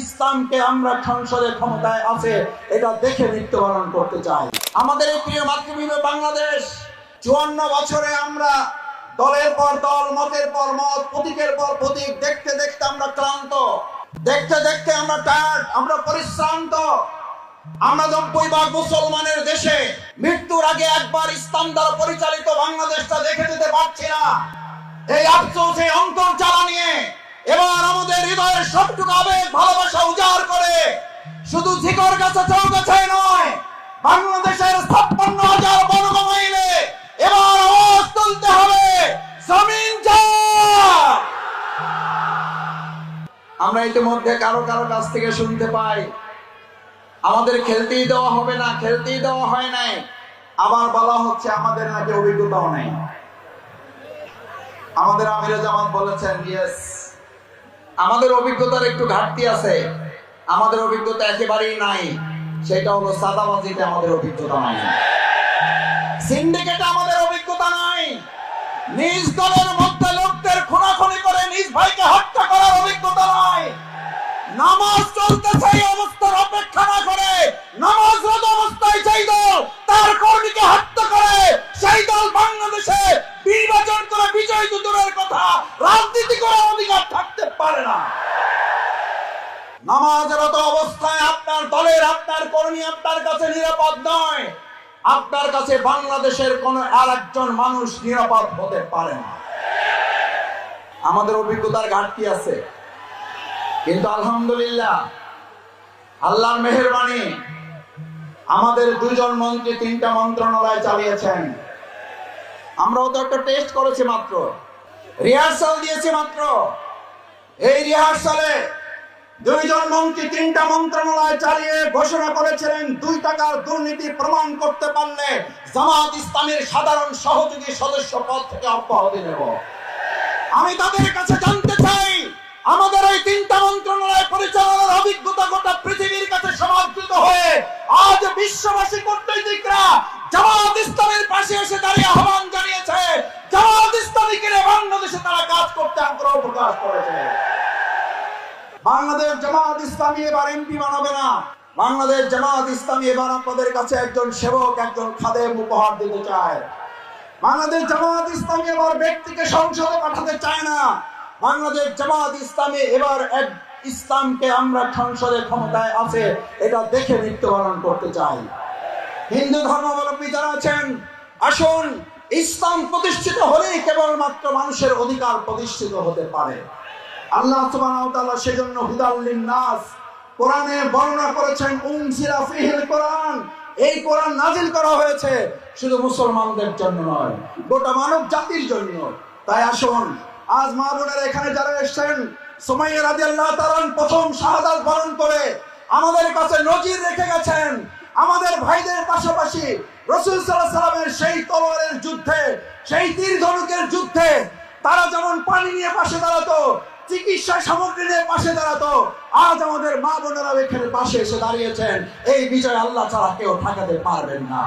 ইসলামকে আমরা সংসদে ক্ষমতায় আছে, এটা দেখে মৃত্যুবরণ করতে চাই। আমাদের এই প্রিয় মাতৃভূমি বাংলাদেশ, চুয়ান্ন বছরে আমরা দলের পর দল, মতের পর মত, প্রতীকের পর প্রতীক, দেখতে দেখতে আমরা ক্লান্ত, দেখতে দেখতে আমরা টায়ার্ড আমরা পরিশ্রান্ত। আমরা নব্বই ভাগ মুসলমানের দেশে মৃত্যুর আগে একবার ইসলাম দ্বারা পরিচালিত বাংলাদেশটা দেখে যেতে পারছি না। এই আফসোস এই অন্তর হৃদয়ের সবটুকু আবেগ, ভালোবাসা উজাড় করে। শুধু ঝিকর গাছে চৌগাছায় নয়, বাংলাদেশের ছাপ্পান্ন হাজার বর্গ মাইলে এবার আওয়াজ তুলতে হবে। জমিন আমরা ইতিমধ্যে কারও কারও কাছ থেকে শুনতে পাই, আমাদের খেলতেই দেওয়া হবে না, খেলতেই দেওয়া হয় নাই। আবার বলা হচ্ছে আমাদের নাকি অভিজ্ঞতাও নেই। আমাদের আমিরা জামাত বলেছেন ইয়েস আমাদের অভিজ্ঞতার একটু ঘাটতি আছে। আমাদের অভিজ্ঞতা একেবারেই নাই। সেটা হলো সাদাবাজিতে আমাদের অভিজ্ঞতা নাই। সিন্ডিকেটে আমাদের অভিজ্ঞতা নাই। নিজ দলের মধ্যে লোকদের খুনাখুনি করে নিজ ভাইকে হত্যা করার অভিজ্ঞতা নাই। নামাজ চলতেছে এই অবস্থার অপেক্ষা না করে। নামাজরত অবস্থায় সেই দল তার কর্মীকে হত্যা করে, সেই দল বাংলাদেশে নির্বাচন করে বিজয় দূরের কথা, রাজনীতি করার অধিকার না। নামাজরত অবস্থায় আপনার দলের, আপনার কর্মী আপনার কাছে নিরাপদ নয়। আপনার কাছে বাংলাদেশের কোন আর মানুষ নিরাপদ হতে পারে না। আমাদের অভিজ্ঞতার ঘাটতি আছে। কিন্তু আলহামদুলিল্লাহ, আল্লাহর মেহরবানি, আমাদের দুজন মন্ত্রী তিনটা মন্ত্রণালয় চালিয়েছেন। আমরাও তো একটা টেস্ট করেছি মাত্র। রিহার্সাল দিয়েছি মাত্র। এই রিহার্সালে দুইজন মন্ত্রী তিনটা মন্ত্রণালয় চালিয়ে ঘোষণা করেছিলেন দুই টাকার দুর্নীতি প্রমাণ করতে পারলে জামাত ইসলামের সাধারণ সহযোগী সদস্য পদ থেকে অব্যাহতি নেব। আমি তাদের কাছে জানতে চাই, আমাদের এই তিনটা মন্ত্রণালয় পরিচালনার অভিজ্ঞতা গোটা পৃথিবীর কাছে সমাদৃত হয়ে আজ বিশ্ববাসী করতে আগ্রহ প্রকাশ করেছে। বাংলাদেশ জামাত ইসলামী এবার এমপি বানাবে না। বাংলাদেশ জামাত ইসলামী এবার আপনাদের কাছে একজন সেবক, একজন খাদেম উপহার দিতে চায়। বাংলাদেশ জামাত ইসলামী এবার ব্যক্তিকে সংসদে পাঠাতে চায় না। বাংলাদেশ জামাত ইসলামী এবার এক ইসলামকে আমরা সংসদে ক্ষমতায় আছে, এটা দেখে মৃত্যুবরণ করতে চাই। হিন্দু ধর্মাবলম্বী যারা আছেন, আসুন ইসলাম প্রতিষ্ঠিত হলেই কেবলমাত্র মানুষের অধিকার প্রতিষ্ঠিত হতে পারে। আল্লাহ তাআলা সেজন্য হুদাল্লিন নাস কোরআনে বর্ণনা করেছেন, উনজিলা ফিহিল কোরআন। এই কোরআন নাজিল করা হয়েছে শুধু মুসলমানদের জন্য নয়, গোটা মানব জাতির জন্য। তাই আসুন, আজ মা বোনেরা এখানে যারা এসেছেন, সুমাইয়া রাদিয়াল্লাহু তাআলা প্রথম শাহাদাত বরণ করে আমাদের কাছে নজির রেখে গেছেন। আমাদের ভাইদের পাশাপাশি রসুল সাল্লাহ সাল্লামের সেই তলোয়ারের যুদ্ধে, সেই তীর ধনুকের যুদ্ধে তারা যেমন পানি নিয়ে পাশে দাঁড়াতো, চিকিৎসা সামগ্রী নিয়ে পাশে দাঁড়াতো, আজ আমাদের মা বোনেরা এখানে পাশে এসে দাঁড়িয়েছেন। এই বিজয় আল্লাহ ছাড়া কেউ ঠেকাতে পারবেন না।